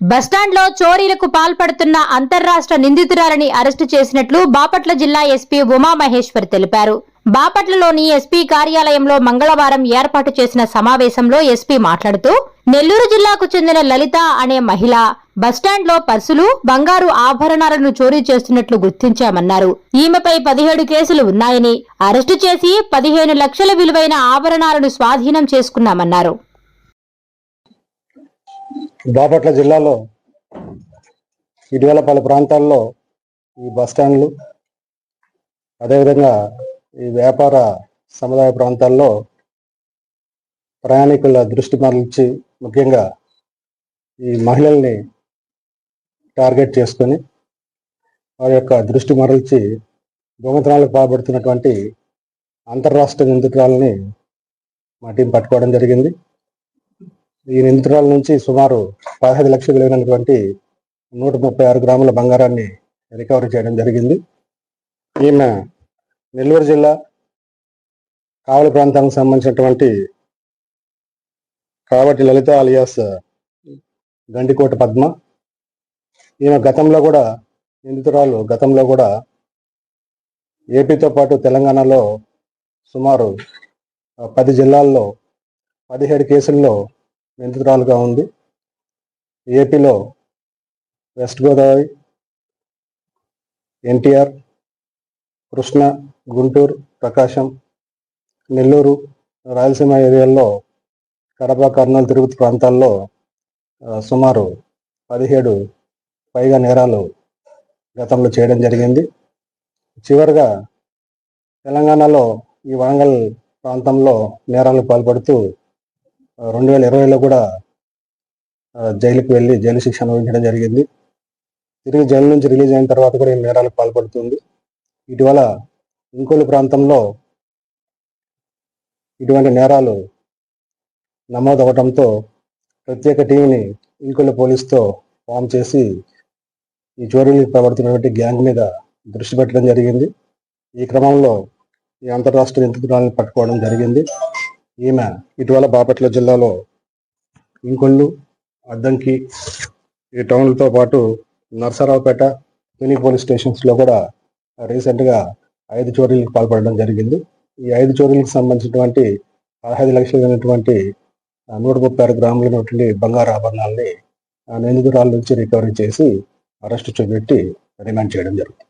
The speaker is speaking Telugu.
బస్టాండ్లో చోరీలకు పాల్పడుతున్న అంతర్రాష్ట్ర నిందితురాలని అరెస్టు చేసినట్లు బాపట్ల జిల్లా ఎస్పీ ఉమామహేశ్వర్ తెలిపారు. బాపట్లలోని ఎస్పీ కార్యాలయంలో మంగళవారం ఏర్పాటు చేసిన సమావేశంలో ఎస్పీ మాట్లాడుతూ నెల్లూరు జిల్లాకు చెందిన లలిత అనే మహిళ బస్టాండ్లో పర్సులు బంగారు ఆభరణాలను చోరీ చేస్తున్నట్లు గుర్తించామన్నారు. ఈమెపై పదిహేడు కేసులు ఉన్నాయని అరెస్టు చేసి పదిహేను లక్షల విలువైన ఆభరణాలను స్వాధీనం చేసుకున్నామన్నారు. బాపట్ల జిల్లాలో ఇటీవల పలు ప్రాంతాల్లో ఈ బస్టాండ్లు అదేవిధంగా ఈ వ్యాపార సముదాయ ప్రాంతాల్లో ప్రయాణికుల దృష్టి మరల్చి ముఖ్యంగా ఈ మహిళల్ని టార్గెట్ చేసుకొని వారి యొక్క దృష్టి మరల్చి దొంగతనాలకు పాల్పడుతున్నటువంటి అంతర్రాష్ట్ర నిందితురాలని మా టీం పట్టుకోవడం జరిగింది. ఈ నిందితురాల నుంచి సుమారు పదహైదు లక్షలు విలువైనటువంటి నూట ముప్పై ఆరు గ్రాముల బంగారాన్ని రికవరీ చేయడం జరిగింది. ఈమె నెల్లూరు జిల్లా కావలి ప్రాంతానికి సంబంధించినటువంటి కాబట్టి లలిత అలియాస్ గండికోట పద్మ. ఈమె గతంలో కూడా నిందితురాలు గతంలో కూడా ఏపీతో పాటు తెలంగాణలో సుమారు పది జిల్లాల్లో పదిహేడు కేసుల్లో నిందితురాలుగా ఉంది. ఏపీలో వెస్ట్ గోదావరి ఎన్టీఆర్ కృష్ణ గుంటూరు ప్రకాశం నెల్లూరు రాయలసీమ ఏరియాల్లో కడప కర్నూలు తిరుపతి ప్రాంతాల్లో సుమారు పదిహేడు పైగా నేరాలు గతంలో చేయడం జరిగింది. చివరిగా తెలంగాణలో ఈ వరంగల్ ప్రాంతంలో నేరాలకు పాల్పడుతూ రెండు వేల ఇరవైలో కూడా జైలుకి వెళ్ళి జైలు శిక్ష అనుభవించడం జరిగింది. తిరిగి జైలు నుంచి రిలీజ్ అయిన తర్వాత కూడా ఈ నేరాలకు పాల్పడుతుంది. ఇటీవల ఇంకోలు ప్రాంతంలో ఇటువంటి నేరాలు నమోదవడంతో ప్రత్యేక టీంని ఇంకోలు పోలీస్తో ఫామ్ చేసి ఈ చోరీలు ప్రవర్తినటువంటి గ్యాంగ్ మీద దృష్టి పెట్టడం జరిగింది. ఈ క్రమంలో ఈ అంతర్రాష్ట్ర నిందితురాలను పట్టుకోవడం జరిగింది. ఈమె ఇటీవల బాపట్ల జిల్లాలో ఇంకొండు అద్దంకి ఈ టౌన్లతో పాటు నర్సరావుపేట మినీ పోలీస్ స్టేషన్స్లో కూడా రీసెంట్గా ఐదు చోరీలకు పాల్పడడం జరిగింది. ఈ ఐదు చోరీలకు సంబంధించినటువంటి పదహైదు లక్షలు అయినటువంటి నూట ముప్పై ఆరు గ్రాములైనటువంటి బంగారు ఆభరణాలని ఆ నిందితురాల నుంచి రికవరీ చేసి అరెస్టు చూపెట్టి రిమాండ్ చేయడం జరుగుతుంది.